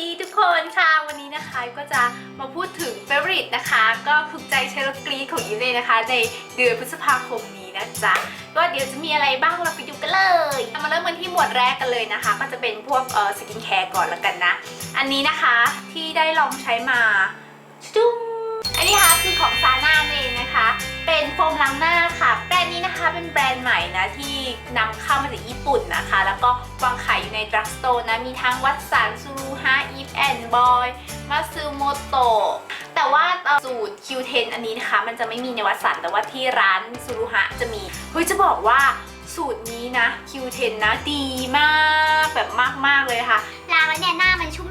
ดีทุกคนค่ะ วันนี้นะคะก็จะมาพูดถึง favorite นะคะ ก็ถูกใจใช้รถกรีของยิมเลยนะคะ ในเดือนพฤษภาคมนี้นะจ๊ะก็เดี๋ยวจะมีอะไรบ้างเราไปดูกันเลยมาเริ่มกันที่หมวดแรกกันเลยนะคะ ก็จะเป็นพวกเอ่อสกินแคร์ก่อนแล้วกันนะ อันนี้นะคะที่ได้ลองใช้มาจุ้งอันนี้นะคะคือของซาน่าเองนะคะ เป็นโฟมล้างหน้า นะคะเป็นแบรนด์ใหม่นะที่นำเข้ามาจากญี่ปุ่นนะคะ แล้วก็วางขายอยู่ในดรักสโตร์นะ มีทั้งวัตสันซูรูฮาอีฟแอนด์บอยมาซูโมโตะแต่ว่าสูตร Q10 อันนี้นะคะ มันจะไม่มีในวัตสันแต่ว่าที่ร้านซูรูฮะจะมีเฮ้ยจะบอกว่าสูตรนี้นะ Q10 นะดีมากแบบมากๆเลยค่ะ ล้างแล้วเนี่ยหน้ามันชุ่ม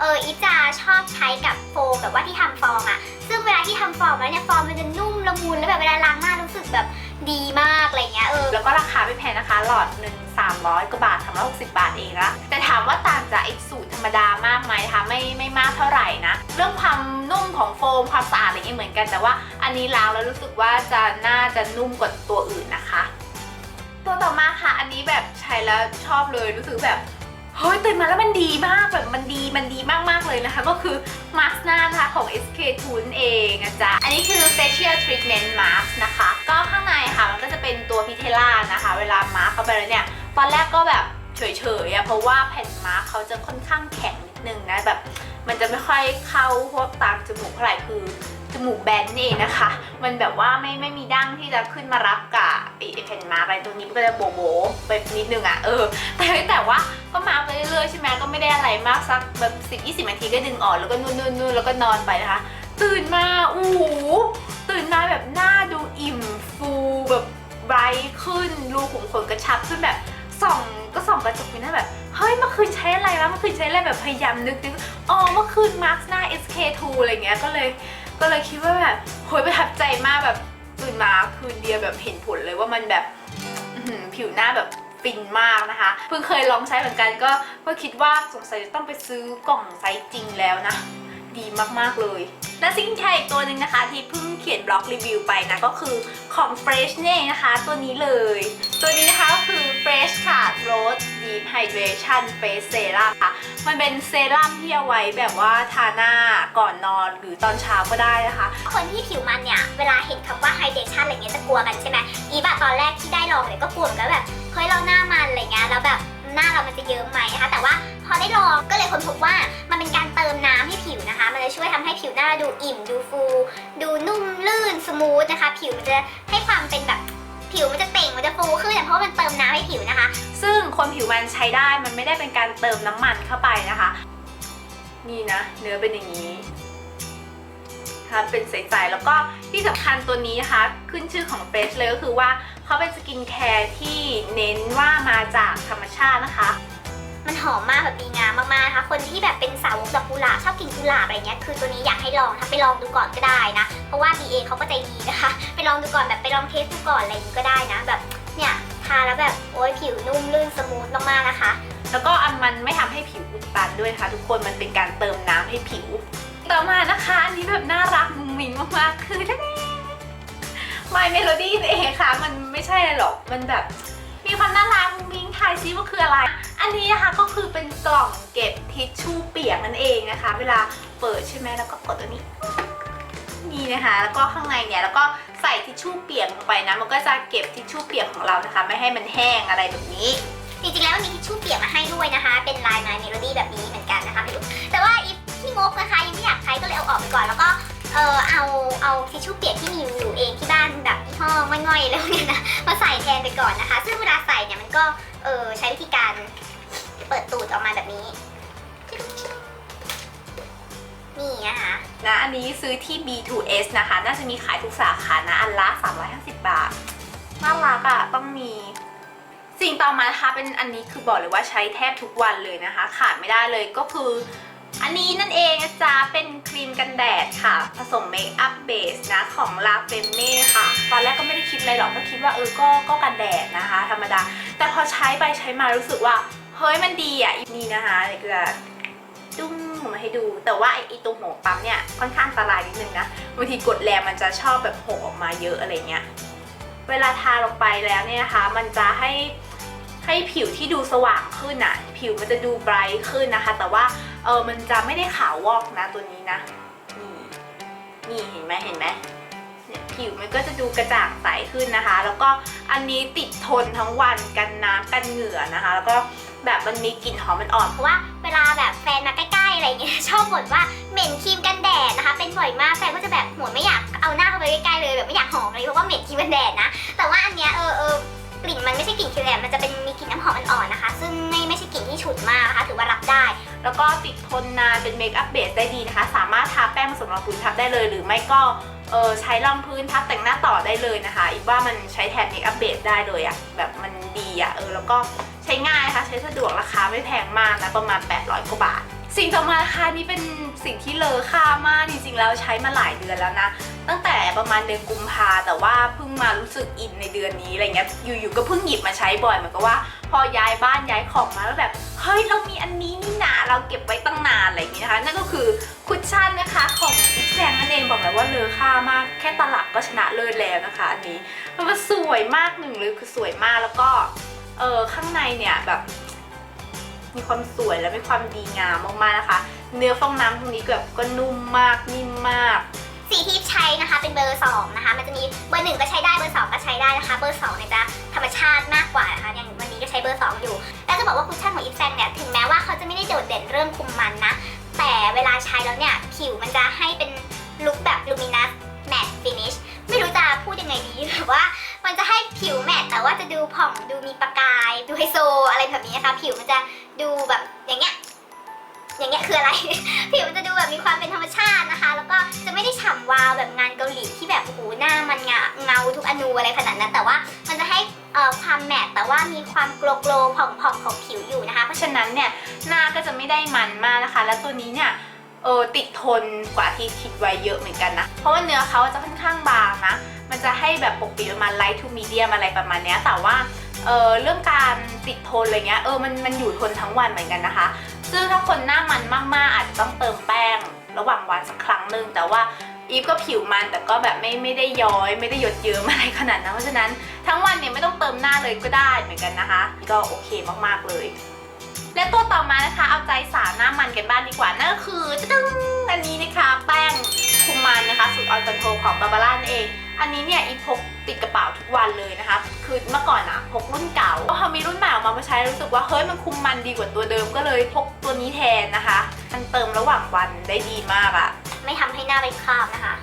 เอออีฟจะชอบใช้กับโฟมแบบว่าที่ทำฟองอะซึ่งเวลาที่ทำฟองแล้วเนี่ยฟองมันจะนุ่มละมุนแล้วแบบเวลาล้างหน้ารู้สึกแบบดีมากอะไรเงี้ยเออแล้วก็ราคาไม่แพงนะคะ หลอดหนึ่ง300กว่าบาท360 บาทเองนะแต่ถามว่าต่างจากไอ้สูตรธรรมดามากไหมคะไม่ไม่มากเท่าไหร่นะเรื่องความนุ่มของโฟมความสะอาดอะไรเงี้ยเหมือนกันแต่ว่าอันนี้ล้างแล้วรู้สึกว่าจะน่าจะนุ่มกว่าตัวอื่นนะคะ ตัวต่อมาค่ะอันนี้แบบใช้แล้วชอบเลยรู้สึกแบบ เฮ้ยตื่นมาแล้วมันดีมากแบบมันดีมันดีมากๆเลยนะคะ ก็คือมาสก์หน้านะคะของ SK t o o n เองนะจ๊ะ อันนี้คือ facial treatment mask นะคะ ก็ข้างในค่ะมันก็จะเป็นตัวพิเทล่านะคะ เวลามาร์คเข้าไปแล้วเนี่ย ตอนแรกก็แบบเฉยๆอะเพราะว่าแผ่นมาร์คเขาจะค่อนข้างแข็งนิดนึงนะแบบ มันจะไม่ค่อยเข้าพวกตามจมูกเท่าไหร่คือ มูกแบนนี่เองนะคะ มันแบบว่าไม่ไม่มีดั้งที่จะขึ้นมารับกับไอ้แผ่นมาอะไรตรงนี้มันก็จะโบโบๆไปนิดนึงอะเออ แต่แต่ว่าก็มาร์กไปเรื่อยๆใช่ไหมก็ไม่ได้อะไรมากสักแบบสิบยี่สิบนาทีก็ดึงออกแล้วก็นู่นนู่นแล้วก็นอนไปนะคะ ตื่นมาอู้หูตื่นมาแบบหน้าดูอิ่มฟูแบบไบรท์ขึ้นรูขุมขนกระชับขึ้นแบบส่องก็ส่องกระจกไปนะแบบเฮ้ยเมื่อคืนใช้อะไรวะเมื่อคืนใช้อะไรแบบพยายามนึกนึกอ๋อเมื่อคืนมาร์คหน้า SK2 อะไรเงี้ยก็เลย ก็เลยคิดว่าแบบโหยประทับใจมากแบบตื่นมาคืนเดียวแบบเห็นผลเลยว่ามันแบบผิวหน้าแบบฟินมากนะคะ เพิ่งเคยลองใช้เหมือนกันก็ก็คิดว่าสงสัยจะต้องไปซื้อกล่องไซส์จริงแล้วนะ ดีมากๆเลยและซิงแคร์อีกตัวหนึ่งนะคะ ที่เพิ่งเขียนบล็อกรีวิวไปนะ ก็คือของ Fresh เนี่ยนะคะ ตัวนี้เลย ตัวนี้นะคะก็คือ Fresh ค่ะ Rose Deep Hydration Face Serum ค่ะ มันเป็นเซรั่มที่เอาไว้แบบว่าทาหน้าก่อนนอนหรือตอนเช้าก็ได้นะคะ คนที่ผิวมันเนี่ย เวลาเห็นคำว่า hydration อะไรเงี้ยจะกลัวกันใช่ไหมอีบะตอนแรกที่ได้ลองเนี่ยก็กลัวกันแบบเฮ้ยเราหน้ามันอะไรเงี้ยแล้วแบบหน้าเรามันจะเยิ้มไหมนะคะ แต่ว่าพอได้ลองก็เลยค้นพบว่ามันเป็นการเติมน้ำให้ผิวนะคะ มันจะช่วยทำให้ผิวหน้าดูอิ่มดูฟู ดูนุ่มลื่นสมูทนะคะ ผิวมันจะให้ความเป็นแบบ ผิวมันจะเต่งมันจะฟูขึ้นเพราะมันเติมน้ำให้ผิวนะคะ ซึ่งคนผิวมันใช้ได้มันไม่ได้เป็นการเติมน้ำมันเข้าไปนะคะ นี่นะ เนื้อเป็นอย่างนี้คะเป็นใสๆแล้วก็ที่สำคัญตัวนี้นะคะ ขึ้นชื่อของเฟสเลยก็คือว่าเขาเป็นสกินแคร์ที่เน้นว่ามาจากธรรมชาตินะคะ มันหอมมากแบบดีงามมากๆนะคะคนที่แบบเป็นสาวกดอกกุหลาบชอบกินกุหลาบอะไรเงี้ยคือตัวนี้อยากให้ลองถ้าไปลองดูก่อนก็ได้นะ เพราะว่า BA เขาก็ใจดีนะคะ ไปลองดูก่อนแบบไปลองเทสดูก่อนอะไรอย่างนี้ก็ได้นะ แบบเนี่ยทาแล้วแบบโอ้ยผิวนุ่มลื่นสมูทมากๆนะคะ แล้วก็อันมันไม่ทำให้ผิวอุดตันด้วยนะคะทุกคนมันเป็นการเติมน้ำให้ผิว ต่อมานะคะอันนี้แบบน่ารักมุ้งมิ้งมากๆคือท่าน My Melody เองค่ะ มันไม่ใช่อะไรหรอกมันแบบ มีความน่ารักมุ้งมิ้งทายซิว่าคืออะไร อันนี้นะคะก็คือเป็นกล่องเก็บทิชชู่เปียกนั่นเองนะคะ เวลาเปิดใช่ไหมแล้วก็กดตัวนี้นี่นะคะ แล้วก็ข้างในเนี่ยแล้วก็ใส่ทิชชู่เปียกลงไปนะ มันก็จะเก็บทิชชู่เปียกของเรานะคะ ไม่ให้มันแห้งอะไรแบบนี้ จริงๆแล้วมันมีทิชชู่เปียกมาให้ด้วยนะคะ เป็นลาย My Melody แบบนี้เหมือนกันนะคะไม่รู้แต่ว่าอีที่งกนะคะยังไม่อยากใช้ก็เลยเอาออกไปก่อนแล้วก็เออเอาเอาทิชชู่เปียกที่มีอยู่เองที่บ้านแบบยี่ห้อง่อยๆแล้วเนี่ยนะมาใส่แทนไปก่อนนะคะ ซึ่งเวลาใส่เนี่ยมันก็เออใช้วิธีการ เปิดตูดออกมาแบบนี้ นี่นะคะ นะอันนี้ซื้อที่ B2S นะคะ น่าจะมีขายทุกสาขานะ อันละ 350 บาท น่ารักอะ่ะต้องมี สิ่งต่อมานะคะเป็นอันนี้คือบอกเลยว่าใช้แทบทุกวันเลยนะคะ ขาดไม่ได้เลยก็คือ อันนี้นั่นเองนะจ๊ะ เป็นครีมกันแดดค่ะ ผสมเมคอัพเบสนะของ La f e m e ค่ะ ตอนแรกก็ไม่ได้คิดอะไรหรอกก็คิดว่าเออก็ก็กันแดดนะคะ ธรรมดา แต่พอใช้ไปใช้มารู้สึกว่า เฮ้ยมันดีอะนี่นะคะเดี๋ยวจะจุ้งมาให้ดู แต่ว่าไอ้ตรงหัวปั๊มเนี่ยค่อนข้างอันตรายนิดนึงนะบางทีกดแรงมันจะชอบแบบโผล่ออกมาเยอะอะไรเงี้ยเวลาทาลงไปแล้วเนี่ยนะคะ มันจะให้ให้ผิวที่ดูสว่างขึ้นอะผิวมันจะดูไบรท์ขึ้นนะคะ แต่ว่าเออมันจะไม่ได้ขาววอกนะตัวนี้นะนี่นี่เห็นไหมเห็นไหมเนี่ยผิวมันก็จะดูกระจ่างใสขึ้นนะคะ แล้วก็อันนี้ติดทนทั้งวันกันน้ำกันเหงื่อนะคะ แล้วก็ แบบมันมีกลิ่นหอมมันอ่อนเพราะว่าเวลาแบบแฟนมาใกล้ๆอะไรเงี้ยชอบบ่นว่าเหม็นครีมกันแดดนะคะ เป็นบ่อยมากแฟนก็จะแบบหัวไม่อยากเอาหน้าเข้าไปใกล้ๆเลยแบบไม่อยากหอมเลยเพราะว่าเหม็นครีมกันแดดนะ แต่ว่าอันเนี้ยเออเออกลิ่นมันไม่ใช่กลิ่นครีมแดดมันจะเป็นมีกลิ่นน้ำหอมอ่อนๆนะคะ ซึ่งไม่ไม่ใช่กลิ่นที่ฉุนมากนะคะถือว่ารับได้ แล้วก็ติดทนนานเป็นเมคอัพเบสได้ดีนะคะ สามารถทาแป้งผสมรองพื้นทับได้เลย หรือไม่ก็เออใช้รองพื้นทับแต่งหน้าต่อได้เลยนะคะ อีกว่ามันใช้แทนเมคอัพเบสได้เลยอะแบบมันดีอะเออแล้วก็ ใช้ง่ายนะคะใช้สะดวกราคาไม่แพงมากนะประมาณ 800กว่าบาท สิ่งต่อมาค่ะนี่เป็นสิ่งที่เลอค่ามากจริงๆแล้วใช้มาหลายเดือนแล้วนะ ตั้งแต่ประมาณเดือนกุมภาแต่ว่าเพิ่งมารู้สึกอินในเดือนนี้อะไรเงี้ยอยู่ๆก็เพิ่งหยิบมาใช้บ่อยเหมือนกับว่า พอย้ายบ้านย้ายของมาแล้วแบบเฮ้ยเรามีอันนี้นี่นาเราเก็บไว้ตั้งนานอะไรอย่างงี้ยนะคะนั่นก็คือคุชชั่นนะคะของอิแซงนั่นเองบอกเลยว่าเลอค่ามากแค่ตลับก็ชนะเลิศแล้วนะคะ อันนี้มันสวยมากหนึ่งเลยคือสวยมากแล้วก็ เออข้างในเนี่ยแบบมีความสวยและมีความดีงามมากๆนะคะ เนื้อฟองน้ำตรงนี้แบบก็นุ่มมากนิ่มมาก สีที่ใช้นะคะเป็นเบอร์2นะคะ มันจะมีเบอร์หนึ่งก็ใช้ได้เบอร์สองก็ใช้ได้นะคะ เบอร์2เนี่ยจะธรรมชาติมากกว่านะคะ อย่างวันนี้ก็ใช้เบอร์2อยู่ แล้วจะบอกว่าคุชชั่นของอีฟแซงเนี่ยถึงแม้ว่าเขาจะไม่ได้โดดเด่นเรื่องคุมมันนะ แต่เวลาใช้แล้วเนี่ยผิวมันจะให้เป็นลุคแบบลูมินัสแมตต์ฟินิชไม่รู้จะพูดยังไงดีแบบว่า มันจะให้ผิวแมตต์แต่ว่าจะดูผ่องดูมีประกาย ดูไฮโซอะไรแบบนี้นะคะผิวมันจะดูแบบอย่างเงี้ยอย่างเงี้ยคืออะไร ผิวมันจะดูแบบมีความเป็นธรรมชาตินะคะ แล้วก็จะไม่ได้ฉ่ำวาวแบบงานเกาหลีที่แบบโอ้โหหน้ามันเงาเงาทุกอนูอะไรขนาดนั้นแต่ว่ามันจะให้เอ่อความแมตต์แต่ว่ามีความโกลโกลผ่องๆของผิวอยู่นะคะ เพราะฉะนั้นเนี่ยหน้าก็จะไม่ได้มันมากนะคะ และตัวนี้เนี่ย เออติดทนกว่าที่คิดไว้เยอะเหมือนกันนะ เพราะว่าเนื้อเขาจะค่อนข้างบางนะ มันจะให้แบบปกปิดประมาณ light to medium อะไรประมาณเนี้ย แต่ว่าเออเรื่องการติดทนอะไรเงี้ยเออมันมันอยู่ทนทั้งวันเหมือนกันนะคะ ซึ่งถ้าคนหน้ามันมากๆ อาจจะต้องเติมแป้งระหว่างวันสักครั้งหนึ่งแต่ว่าอีฟก็ผิวมันแต่ก็แบบไม่ไม่ได้ย้อยไม่ได้หยดเยิ้มอะไรขนาดนั้นเพราะฉะนั้นทั้งวันเนี่ยไม่ต้องเติมหน้าเลยก็ได้เหมือนกันนะคะ ก็โอเคมากๆเลย และตัวต่อมานะคะเอาใจสา บ้านดีกว่านั่นก็คือตึ้งอันนี้นะคะแป้งคุมมันนะคะสูตรออนคอนโทรของบาบาร่านั่นเอง อันนี้เนี่ยอีพกติดกระเป๋าทุกวันเลยนะคะ คือเมื่อก่อนอะพกรุ่นเก่าพอมีรุ่นใหม่ออกมามาใช้รู้สึกว่าเฮ้ยมันคุมมันดีกว่าตัวเดิมก็เลยพกตัวนี้แทนนะคะ มันเติมระหว่างวันได้ดีมากอะไม่ทำให้หน้าเป็นคราบนะคะ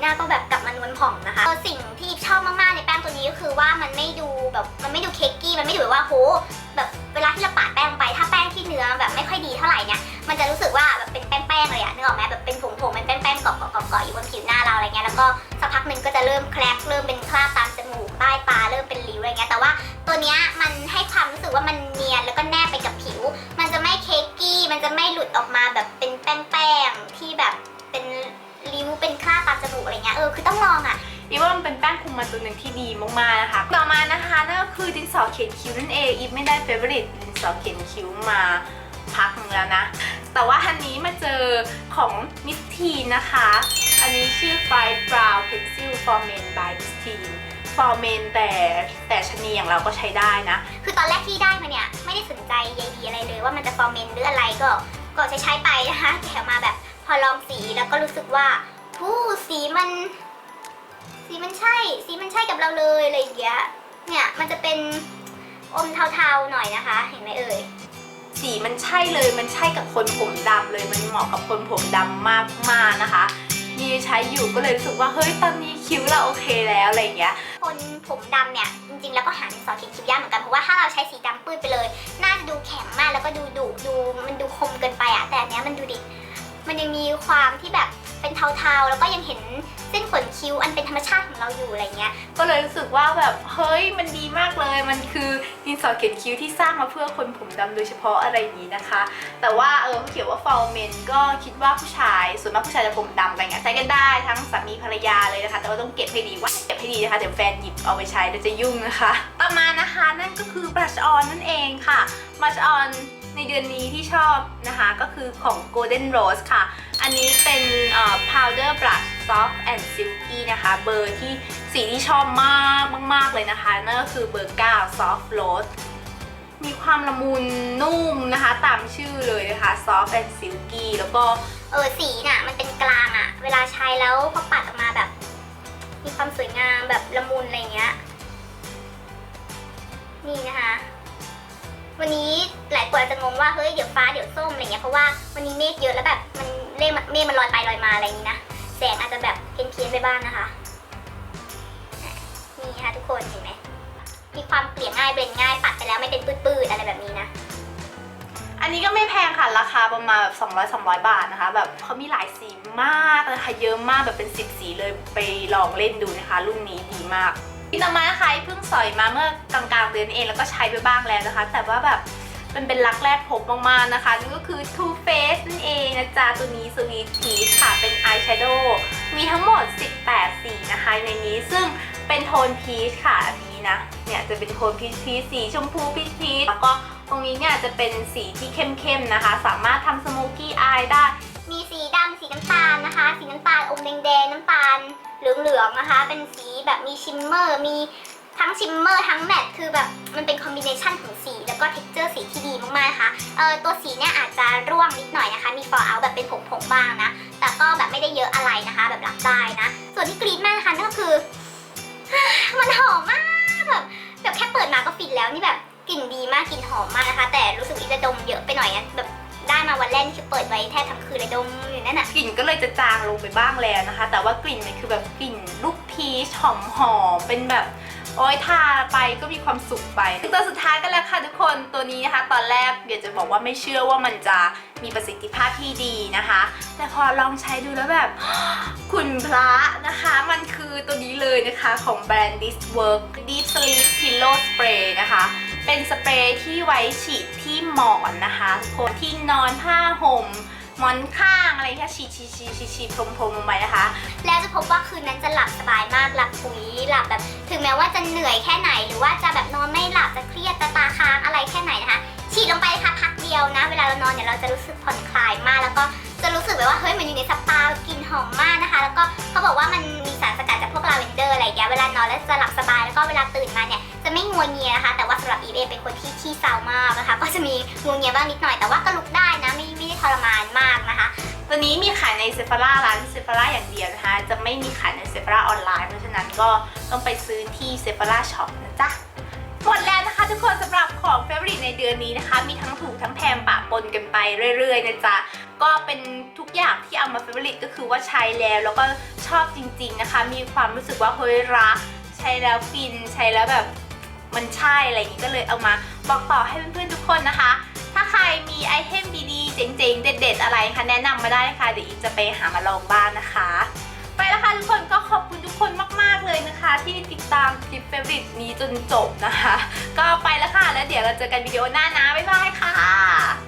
หน้าก็แบบกลับมานวลผ่องนะคะสิ่งที่ชอบมากๆในแป้งตัวนี้ก็คือว่ามันไม่ดูแบบมันไม่ดูเค้กกี้มันไม่ดูแบบว่าโหแบบเวลาที่เราปาดแป้งไป ถ้าแป้งที่เนื้อแบบไม่ค่อยดีเท่าไหร่เนี่ยมันจะรู้สึกว่าแบบเป็นแป้งๆเลยอะนึกออกไหมแบบเป็นผงๆเป็นแป้งๆเกาะๆเกาะๆอยู่บนผิวหน้าเราอะไรเงี้ยแล้วก็สักพักหนึ่งก็จะเริ่มแคลกเริ่มเป็นคราบตามจมูกใต้ตาเริ่มเป็นริ้วอะไรเงี้ยแต่ว่าตัวเนี้ยมันให้ความรู้สึกว่ามันเนียนแล้วก็แนบไปกับผิว มันจะไม่เค้กกี้มันจะไม่หลุดออกมาแบบเป็นแป้งๆที่แบบ จมูกอะไรเงี้ยเออคือต้องลองอะอีฟว่ามันเป็นแป้งคุมมันตัวหนึ่งที่ดีมากๆนะคะ ต่อมานะคะนั่นก็คือดินสอเขียนคิ้วนั่นเองอีฟไม่ได้เฟเวอริตดินสอเขียนคิ้วมาพักหนึงแล้วนะ แต่ว่าอันนี้มาเจอของมิสทีนนะคะ อันนี้ชื่อ Bright Brow Pencil for Men by Miss Teen for Men แต่แต่ชะนีอย่างเราก็ใช้ได้นะ คือตอนแรกที่ได้มาเนี่ย ไม่ได้สนใจใยดีอะไรเลยว่ามันจะฟอร์เมนหรืออะไรก็ ก็ใช้ใช้ไปนะคะแต่มาแบบพอลองสีแล้วก็รู้สึกว่า ผู้สีมัน สีมันใช่ สีมันใช่กับเราเลยอะไรอย่างเงี้ย เนี่ยมันจะเป็นอมเทาๆหน่อยนะคะ เห็นไหมเอ่ย สีมันใช่เลย มันใช่กับคนผมดำเลย มันเหมาะกับคนผมดำมากมากๆนะคะมีใช้อยู่ก็เลยรู้สึกว่าเฮ้ยตอนนี้คิ้วเราโอเคแล้วอะไรอย่างเงี้ย คนผมดำเนี่ยจริงๆแล้วก็หาดินสอเขียนคิ้วยากเหมือนกันเพราะว่าถ้าเราใช้สีดำปื้ดไปเลยน่าจะดูแข็งมากแล้วก็ดูดุดูมันดูคมเกินไปอะแต่อันเนี้ยมันดูดิ มันยังมีความที่แบบเป็นเทาๆ แล้วก็ยังเห็นเส้นขนคิ้วอันเป็นธรรมชาติของเราอยู่อะไรเงี้ย ก็เลยรู้สึกว่าแบบเฮ้ยมันดีมากเลย มันคือดินสอเขียนคิ้วที่สร้างมาเพื่อคนผมดำโดยเฉพาะอะไรอย่างนี้นะคะ แต่ว่าเออเขาเขียนว่า for men ก็คิดว่าผู้ชายส่วนมากผู้ชายจะผมดำกันไงใช้กันได้ทั้งสามีภรรยาเลยนะคะ แต่ว่าต้องเก็บให้ดีว่าเก็บให้ดีนะคะเดี๋ยวแฟนหยิบเอาไปใช้เดี๋ยวจะยุ่งนะคะ ต่อมานะคะนั่นก็คือ brush on นั่นเองค่ะ brush on ในเดือนนี้ที่ชอบนะคะก็คือของ Golden Rose ค่ะ อันนี้เป็นเอ่อ powder brush Soft and Silky นะคะเบอร์ที่สีที่ชอบมากมากๆเลยนะคะ นั่นก็คือเบอร์ 9 Soft Rose มีความละมุนนุ่มนะคะ ตามชื่อเลยนะคะ Soft and Silky แล้วก็เออสีน่ะมันเป็นกลางอะเวลาใช้แล้วพอปัดออกมาแบบ มีความสวยงามแบบละมุนอะไรเงี้ยนี่นะคะ วันนี้หลายคนอาจจะงงว่าเฮ้ยเดี๋ยวฟ้าเดี๋ยวส้มอะไรเงี้ยเพราะว่าวันนี้เมฆเยอะแล้วแบบมันเมฆมันเมฆมันลอยไปลอยมาอะไรนี้นะแสงอาจจะแบบเพี้ยนเพียนๆไปบ้างนะคะนี่นะคะทุกคนเห็นไหมมีความเกลี่ยง่ายเบลนง่ายปัดไปแล้วไม่เป็นปื้ดๆอะไรแบบนี้นะอันนี้ก็ไม่แพงค่ะราคาประมาณแบบ200 300 บาทนะคะ แบบเขามีหลายสีมากนะคะเยอะมากแบบเป็น 10 สีเลยไปลองเล่นดูนะคะรุ่นนี้ดีมาก ที่ต่อมานะคะเพิ่งสอยมาเมื่อกลางๆเดือนเองแล้วก็ใช้ไปบ้างแล้วนะคะ แต่ว่าแบบมันเป็นรักแรกพบมากๆนะคะนั่นก็คือ Too Faced นั่นเองนะจ๊ะตัวนี้ Sweet Peach ค่ะ เป็น Eyeshadow มีทั้งหมด 18 สีนะคะในนี้ซึ่งเป็นโทนพีชค่ะอันนี้นะ เนี่ยจะเป็นโทนพีชพีชสีชมพูพีชพีชแล้วก็ตรงนี้เนี่ยจะเป็นสีที่เข้มๆนะคะ สามารถทำสโมกี้อายได้ สีน้ำตาลนะคะ สีน้ำตาลอมแดงๆน้ำตาลเหลืองๆนะคะ เป็นสีแบบมีชิมเมอร์ มีทั้งชิมเมอร์ทั้งแมตคือแบบมันเป็นคอมบิเนชันของสี แล้วก็เท็กเจอร์สีที่ดีมากๆนะคะเออตัวสีเนี่ยอาจจะร่วงนิดหน่อยนะคะ มีฟอร์เอาแบบเป็นผงๆบ้างนะ แต่ก็แบบไม่ได้เยอะอะไรนะคะ แบบรับได้นะ ส่วนที่กรี๊ดมากนะคะนั่นก็คือ มันหอมมากแบบแบบแค่เปิดมาก็ฟินแล้วนี่แบบกลิ่นดีมากกลิ่นหอมมากนะคะ แต่รู้สึกอีจะดมเยอะไปหน่อยนะแบบ ได้มาวันแรกนี่คือเปิดไว้แทบทั้งคืนเลยดมอยู่นั่นน่ะกลิ่นก็เลยจะจางลงไปบ้างแล้วนะคะ แต่ว่ากลิ่นมันคือแบบกลิ่นลูกพีชหอมหอมเป็นแบบโอ้ยทาไปก็มีความสุขไปตัวสุดท้ายกันแล้วค่ะทุกคนตัวนี้นะคะ ตอนแรกเดี๋ยวจะบอกว่าไม่เชื่อว่ามันจะมีประสิทธิภาพที่ดีนะคะ แต่พอลองใช้ดูแล้วแบบคุณพระนะคะ มันคือตัวนี้เลยนะคะของแบรนด์ This Work Deep Sleep Pillow Spray นะคะ เป็นสเปรย์ที่ไว้ฉีดที่หมอนนะคะทุกคนที่นอนผ้าห่มหมอนข้างอะไรที่ฉีดฉีดฉีดฉีดฉีดพรมพรมลงไปนะคะ แล้วจะพบว่าคืนนั้นจะหลับสบายมากหลับปุ๋ยหลับแบบ ถึงแม้ว่าจะเหนื่อยแค่ไหน หรือว่าจะแบบนอนไม่หลับจะเครียดจะตาค้างอะไรแค่ไหนนะคะ ฉีดลงไปค่ะพักเดียวนะ เวลาเรานอนเนี่ยเราจะรู้สึกผ่อนคลายมาก แล้วก็จะรู้สึกแบบว่าเฮ้ยมันอยู่ในสปากลิ่นหอมมากนะคะ แล้วก็เขาบอกว่ามันมีสารส ลาเวนเดอร์อะไรอย่างเงี้ยเวลานอนแล้วจะหลับสบายแล้วก็เวลาตื่นมาเนี่ยจะไม่งัวเงียนะคะ แต่ว่าสำหรับอีฟเองเป็นคนที่ขี้เศร้ามากนะคะ ก็จะมีงัวเงียบ้างนิดหน่อยแต่ว่าก็ลุกได้นะไม่ไม่ได้ทรมานมากนะคะตัวนี้มีขายในเซฟาร่าร้านเซฟาร่าอย่างเดียวนะคะ จะไม่มีขายในเซฟาร่าออนไลน์ เพราะฉะนั้นก็ต้องไปซื้อที่เซฟาร่าช็อปนะจ๊ะหมดแล้ว ทุกคนสำหรับของเฟ v o r i t ในเดือนนี้นะคะ มีทั้งถูกทั้งแพงปะปนกันไปเรื่อยๆนะจ๊ะ ก็เป็นทุกอย่างที่เอามาเฟ v o r i t ก็คือว่าใช้แล้วแล้วก็ชอบจริงๆนะคะ มีความรู้สึกว่าเฮ้ยรัก ใช้แล้วฟินใช้แล้วแบบมันใช่อะไรอย่างนี้ก็เลยเอามาบอกต่อให้เพื่อนๆทุกคนนะคะ ถ้าใครมีไอเทมดีๆ เจ๋งๆ เด็ด ๆ อะไรคะแนะนำมาได้ค่ะเดี๋ยวอีฟจะไปหามาลองบ้านนะคะ ไปแล้วค่ะทุกคนก็ขอบคุณ เลยนะคะที่ติดตามคลิปเฟรนด์นี้จนจบนะคะ ก็ไปแล้วค่ะ แล้วเดี๋ยวเราเจอกันวิดีโอหน้านะ บ๊ายบายค่ะ